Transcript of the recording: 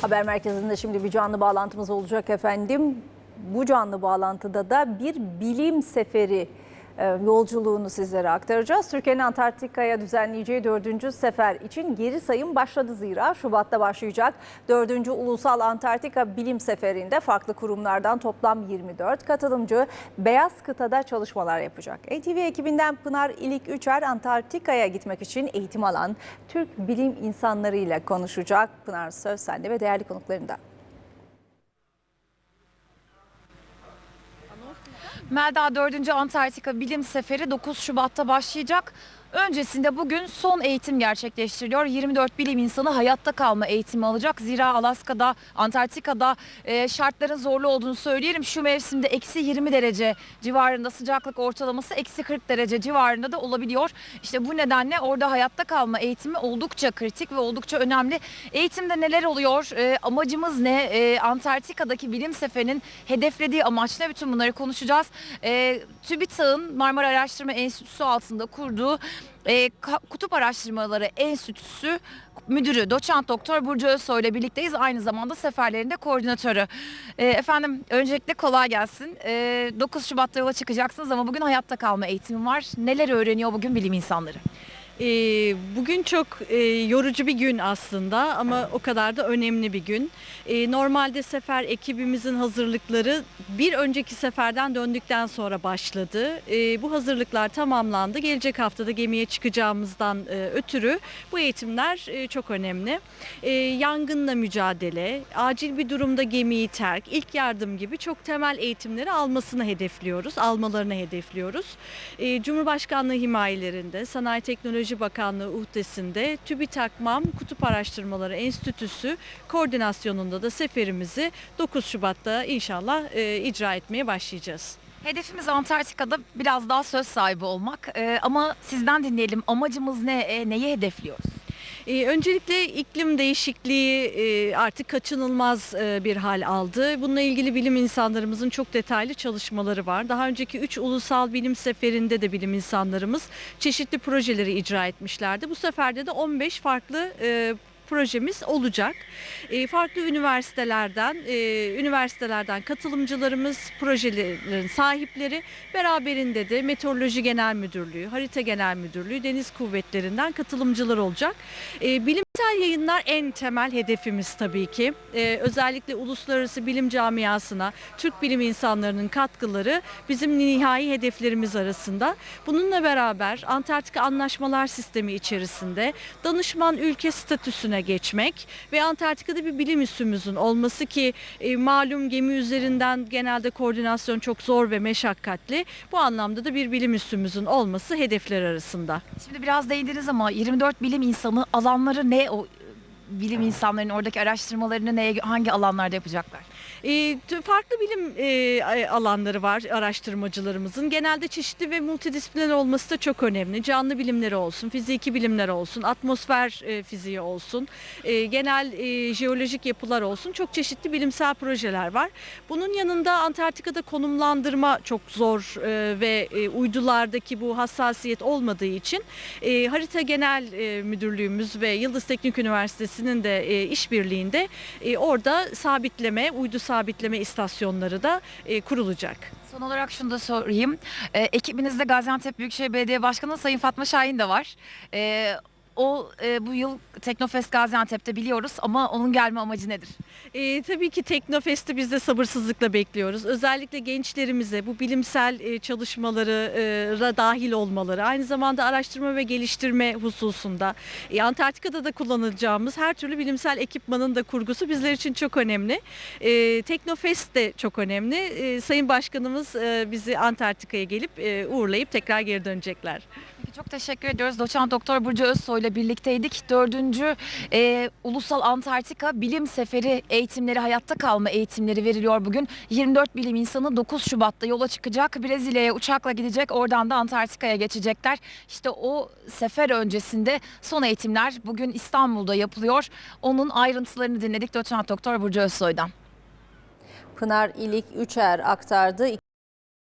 Haber merkezinde şimdi bir canlı bağlantımız olacak efendim. Bu canlı bağlantıda da bir bilim seferi yolculuğunu sizlere aktaracağız. Türkiye'nin Antarktika'ya düzenleyeceği dördüncü sefer için geri sayım başladı zira. Şubat'ta başlayacak dördüncü Ulusal Antarktika Bilim Seferi'nde farklı kurumlardan toplam 24 katılımcı Beyaz Kıta'da çalışmalar yapacak. NTV ekibinden Pınar İlik Üçer Antarktika'ya gitmek için eğitim alan Türk bilim insanlarıyla konuşacak. Pınar söz sende ve değerli konuklarında. Melda 4. Antarktika Bilim Seferi 9 Şubat'ta başlayacak. Öncesinde bugün son eğitim gerçekleştiriliyor. 24 bilim insanı hayatta kalma eğitimi alacak. Zira Alaska'da, Antarktika'da e, şartların zorlu olduğunu söyleyelim. Şu mevsimde eksi 20 derece civarında sıcaklık ortalaması eksi 40 derece civarında da olabiliyor. İşte bu nedenle orada hayatta kalma eğitimi oldukça kritik ve oldukça önemli. Eğitimde neler oluyor? E, amacımız ne? E, Antarktika'daki bilim seferinin hedeflediği amaç ne? Bütün bunları konuşacağız. E, TÜBİTAK'ın Marmara Araştırma Enstitüsü altında kurduğu e, Kutup Araştırmaları Enstitüsü müdürü doçent doktor Burcu Özsoy ile birlikteyiz. Aynı zamanda seferlerinde koordinatörü. E, efendim öncelikle kolay gelsin. E, 9 Şubat'ta yola çıkacaksınız ama bugün hayatta kalma eğitimi var. Neler öğreniyor bugün bilim insanları? Ee, Bugün çok e, yorucu bir gün aslında ama o kadar da önemli bir gün. Ee, Normalde sefer ekibimizin hazırlıkları bir önceki seferden döndükten sonra başladı. Ee, Bu hazırlıklar tamamlandı. Gelecek haftada gemiye çıkacağımızdan e, ötürü bu eğitimler e, çok önemli. Ee, Yangınla mücadele, acil bir durumda gemiyi terk, ilk yardım gibi çok temel eğitimleri almasını hedefliyoruz, almalarını hedefliyoruz. Ee, Cumhurbaşkanlığı himayelerinde, Sanayi Teknoloji Bakanlığı uhdesinde TÜBİTAK MAM Kutup Araştırmaları Enstitüsü koordinasyonunda da seferimizi 9 Şubat'ta inşallah e, icra etmeye başlayacağız. Hedefimiz Antarktika'da biraz daha söz sahibi olmak. E, ama sizden dinleyelim. Amacımız ne? E, neyi hedefliyoruz? Ee, öncelikle iklim değişikliği e, artık kaçınılmaz e, bir hal aldı. Bununla ilgili bilim insanlarımızın çok detaylı çalışmaları var. Daha önceki 3 ulusal bilim seferinde de bilim insanlarımız çeşitli projeleri icra etmişlerdi. Bu seferde de 15 farklı e, projemiz olacak. E, farklı üniversitelerden, e, üniversitelerden katılımcılarımız, projelerin sahipleri beraberinde de Meteoroloji Genel Müdürlüğü, Harita Genel Müdürlüğü, Deniz Kuvvetleri'nden katılımcılar olacak. E, bilimsel yayınlar en temel hedefimiz tabii ki. E, özellikle uluslararası bilim camiasına, Türk bilim insanlarının katkıları bizim nihai hedeflerimiz arasında. Bununla beraber Antarktika Anlaşmalar Sistemi içerisinde danışman ülke statüsüne geçmek ve Antarktika'da bir bilim üssümüzün olması ki e, malum gemi üzerinden genelde koordinasyon çok zor ve meşakkatli. Bu anlamda da bir bilim üssümüzün olması hedefler arasında. Şimdi biraz değindiniz ama 24 bilim insanı alanları ne? O bilim insanlarının oradaki araştırmalarını neye, hangi alanlarda yapacaklar? E, farklı bilim e, alanları var araştırmacılarımızın. Genelde çeşitli ve multidisipliner olması da çok önemli. Canlı bilimleri olsun, fiziki bilimler olsun, atmosfer e, fiziği olsun, e, genel e, jeolojik yapılar olsun. Çok çeşitli bilimsel projeler var. Bunun yanında Antarktika'da konumlandırma çok zor e, ve e, uydulardaki bu hassasiyet olmadığı için e, Harita Genel e, Müdürlüğümüz ve Yıldız Teknik Üniversitesi'nin de e, işbirliğinde e, orada sabitleme, uydu sabitleme istasyonları da e, kurulacak. Son olarak şunu da sorayım. Ee, ekibinizde Gaziantep Büyükşehir Belediye Başkanı Sayın Fatma Şahin de var. Ee, o e, bu yıl Teknofest Gaziantep'te biliyoruz ama onun gelme amacı nedir? E, tabii ki Teknofest'i biz de sabırsızlıkla bekliyoruz. Özellikle gençlerimize bu bilimsel e, çalışmalara dahil olmaları, aynı zamanda araştırma ve geliştirme hususunda e, Antarktika'da da kullanacağımız her türlü bilimsel ekipmanın da kurgusu bizler için çok önemli. E, Teknofest de çok önemli. E, Sayın Başkanımız e, bizi Antarktika'ya gelip e, uğurlayıp tekrar geri dönecekler. Peki çok teşekkür ediyoruz. Doçent Doktor Burcu Özsoy ile birlikteydik. Dördüncü e, Ulusal Antarktika Bilim Seferi eğitimleri, hayatta kalma eğitimleri veriliyor bugün. 24 bilim insanı 9 Şubat'ta yola çıkacak. Brezilya'ya uçakla gidecek. Oradan da Antarktika'ya geçecekler. İşte o sefer öncesinde son eğitimler bugün İstanbul'da yapılıyor. Onun ayrıntılarını dinledik Doçent Doktor Burcu Özsoy'dan. Pınar İlik Üçer aktardı.